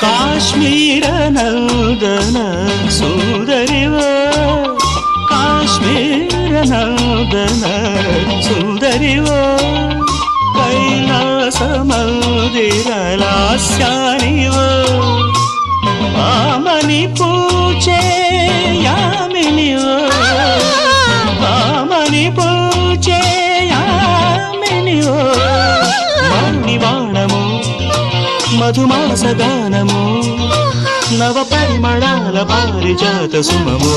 ಕಾಶ್ಮೀರ ನಂದನ ಸುಂದರಿವ ಕಾಶ್ಮೀರ ನಂದನ ಸುಂದರಿವ ಕೈಲಾಸ ಮಂದಿರ ಲಾಸ್ಯಾನಿವ ಮಾಮನಿ ಪೂಜೆ మధుమాస గానము నవ పరిమళాల పారిజాత సుమము.